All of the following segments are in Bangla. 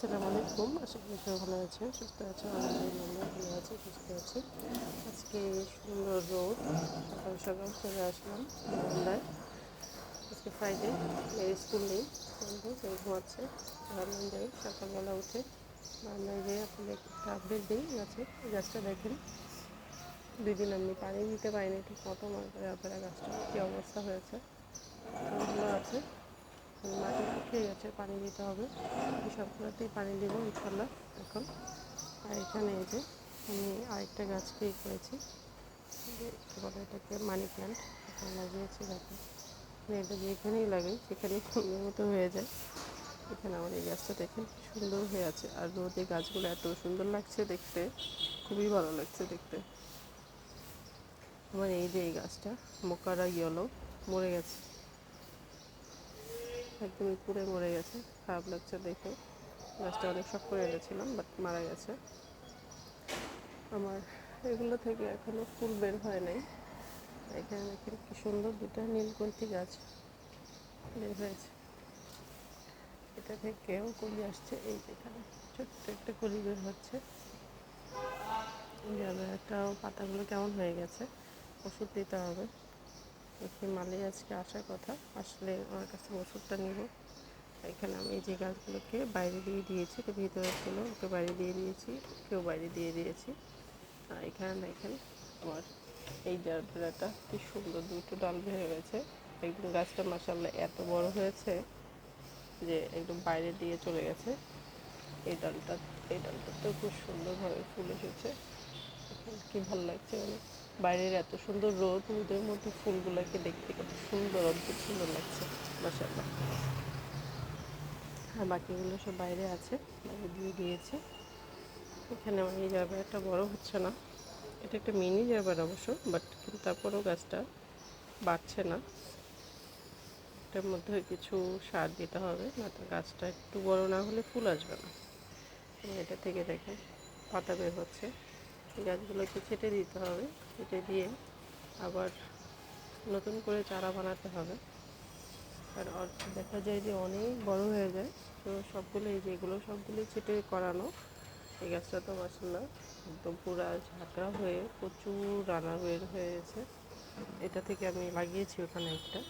আসসালামু আলাইকুম। আশা করি সবাই ভালো আছে সুস্থ আছে আলহামদুলিল্লাহ ভালো আছে, সুস্থ আছে। আজকে সুন্দর রোদ, সকাল সকাল চলে আসলাম বারান্দায়। আজকে ফ্রাইডে মেয়ের স্কুল নেই সেই ঘুমাচ্ছে। ভাবলাম যাই সকালবেলা উঠে বারান্দায় যেয়ে আপনাদের একটা আপডেট দিই গাছে গাছটা দেখেন। দুই দিন আমি পানি দিতে পারিনি ঠিক মতো মনে করে আপনারা গাছটা কী অবস্থা হয়েছে ভালো আছে। শুকিয়ে গেছে পানি দিতে হবে। সবগুলোতেই পানি দেবো ইনশাল্লাহ এখন। আর এখানে এই যে আমি আরেকটা গাছ পেয়ে করেছি। বলে এটাকে, মানি প্ল্যান্ট এখানে লাগিয়েছি আমি এটা যেখানেই লাগাই সেখানেই সুন্দর মতো হয়ে যায়। এখানে আমার এই গাছটা দেখেন সুন্দর হয়ে আছে। আর রোদে গাছগুলো এত সুন্দর লাগছে দেখতে, খুবই ভালো লাগছে দেখতে। আমার এই যে এই গাছটা, মোকারা ইয়েলো, মরে গেছে। একদমই পুড়ে মরে গেছে। খারাপ লাগছে দেখে। গাছটা অনেক শখ করে এনেছিলাম বাট মারা গেছে। আমার এগুলো থেকে এখনও ফুল বের হয় নাই। এখানে দেখেন কি সুন্দর দুটা নীলকণ্ঠী গাছ বের হয়েছে। এটা থেকেও কলি আসছে, এই যেখানে ছোট্ট একটা কলি বের হচ্ছে। একটা পাতাগুলো কেমন হয়ে গেছে, ওষুধ দিতে হবে। মালি আজকে আসার কথা। আসলে আমার কাছে ওষুধটা নিব। এখানে আমি এই যে গাছগুলোকে বাইরে দিয়ে দিয়েছি তো ভিতরে ছিল ওকে বাইরে দিয়ে দিয়েছি কেউ বাইরে দিয়ে দিয়েছি। আর এখানে দেখেন, আমার এই জারবেরাটা কি সুন্দর দুটো ডাল বের গেছে। একদম গাছটা মাসাল্লাহ এত বড় হয়েছে যে একদম বাইরে দিয়ে চলে গেছে। এই ডালটা এই ডালটা তো খুব সুন্দরভাবে ফুল এসেছে। কি ভালো লাগছে অনেক বাইরের এত সুন্দর রোদ, রোদের মধ্যে ফুলগুলোকে দেখতে কত সুন্দর, অদ্ভুত সুন্দর লাগছে মাসাল্লাহ আর বাকিগুলো সব বাইরে আছে, বাইরে দিয়ে দিয়েছে। এখানে আমার এই জায়গাটা বড় হচ্ছে না। এটা একটা মিনি জায়গার অবশ্য, বাট কিন্তু তারপরেও গাছটা বাড়ছে না। এটার মধ্যে কিছু সার দিতে হবে না তো গাছটা একটু বড় না হলে ফুল আসবে না। এটা থেকে দেখেন, পাতা বের হচ্ছে। গাছগুলোকে ছেটে দিতে হবে। ছেটে দিয়ে আবার নতুন করে চারা বানাতে হবে। আর দেখা যায় যে অনেক বড় হয়ে যায়, তো সবগুলো এই যেগুলো সবগুলোই ছেটে করানো, এই গাছটা তো মাসাল্লাহ একদম পুরা ঝাঁকড়া হয়ে প্রচুর রানা বের হয়েছে এটা থেকে আমি লাগিয়েছি ওখানে একটা,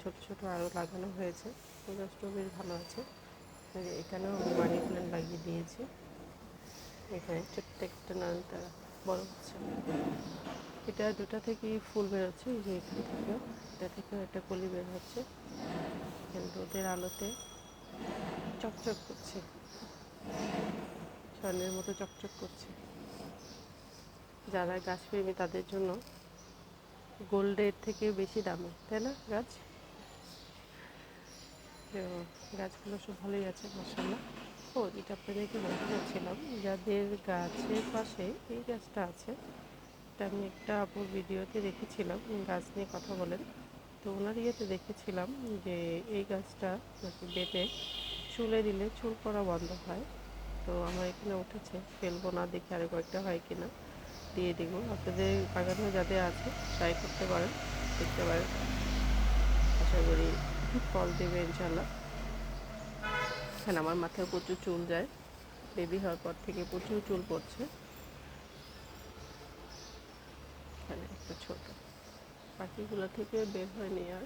ছোট ছোট আরও লাগানো হয়েছে। গাছটাও বেশ ভালো আছে। এখানেও আমি মানি প্ল্যান্ট লাগিয়ে দিয়েছি। এখানে ছোট্ট একটা তারা বড় হচ্ছে। এটা দুটা থেকেই ফুল বেরোচ্ছে, এই যে এখান থেকে। এটা থেকেও একটা কলি বের হচ্ছে। রোদের আলোতে চকচক করছে। স্বর্ণের মতো চকচক করছে। যারা গাছপ্রেমী তাদের জন্য গোল্ডের থেকে বেশি দামি, তাই না গাছ? গাছগুলো সব ভালোই আছে মশাল্লা ও এটা আপনাদেরকে বলতে চাচ্ছিলাম, যাদের গাছের পাশে এই গাছটা আছে, এটা আমি একটা আপুর ভিডিওতে দেখেছিলাম গাছ নিয়ে কথা বলেন। তো ওনার ইয়েতে দেখেছিলাম যে এই গাছটা নাকি বেটে চুলে দিলে চুল পড়া বন্ধ হয়। তো আমার এখানে উঠেছে, ফেলব না, দেখে আরে কয়েকটা হয় কিনা, দিয়ে দিব। আপনাদের বাগানে যাদের আছে ট্রাই করতে পারেন, দেখতে পারেন। আশা করি ফল দেবে ইনশাল্লাহ এখানে আমার মাথায় প্রচুর চুল যায়। বেবি হওয়ার পর থেকে প্রচুর চুল পড়ছে। এখানে একটা ছোট। পাখিগুলো থেকে বের হয়নি আর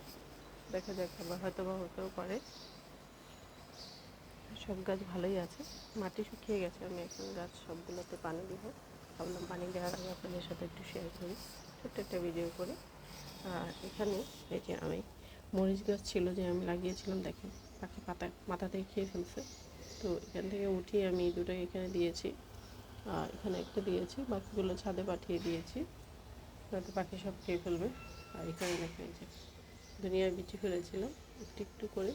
দেখা যাক আবার হয়তো বা হতেও পারে। সব গাছ ভালোই আছে। মাটি শুকিয়ে গেছে, আমি এখন গাছ সবগুলোতে পানি দিব। ভাবলাম পানি দেওয়ার আগে আপনাদের সাথে একটু শেয়ার করি। ছোট্ট একটা ভিডিও করে। আর এখানে এই যে আমি, মরিচ গাছ ছিল যে আমি লাগিয়েছিলাম, দেখেন। পাখি পাতা, মাথা থেকে খেয়ে ফেলছে। তো এখান থেকে উঠিয়ে আমি দুটো এখানে দিয়েছি। আর এখানে একটা দিয়েছি, বাকিগুলো ছাদে পাঠিয়ে দিয়েছি। যাতে পাখি সব খেয়ে ফেলবে। আর এখানে দেখেন যে দুনিয়ায় বিচি ফেলেছিলাম একটু একটু করে,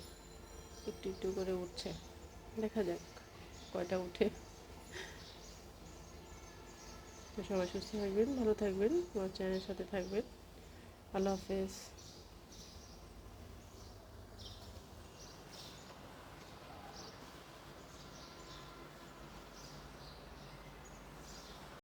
একটু একটু করে উঠছে। দেখা যাক কয়টা উঠে। তো সবাই সুস্থ থাকবেন, ভালো থাকবেন। আমার চ্যানেলের সাথে থাকবেন। আল্লাহ হাফেজ।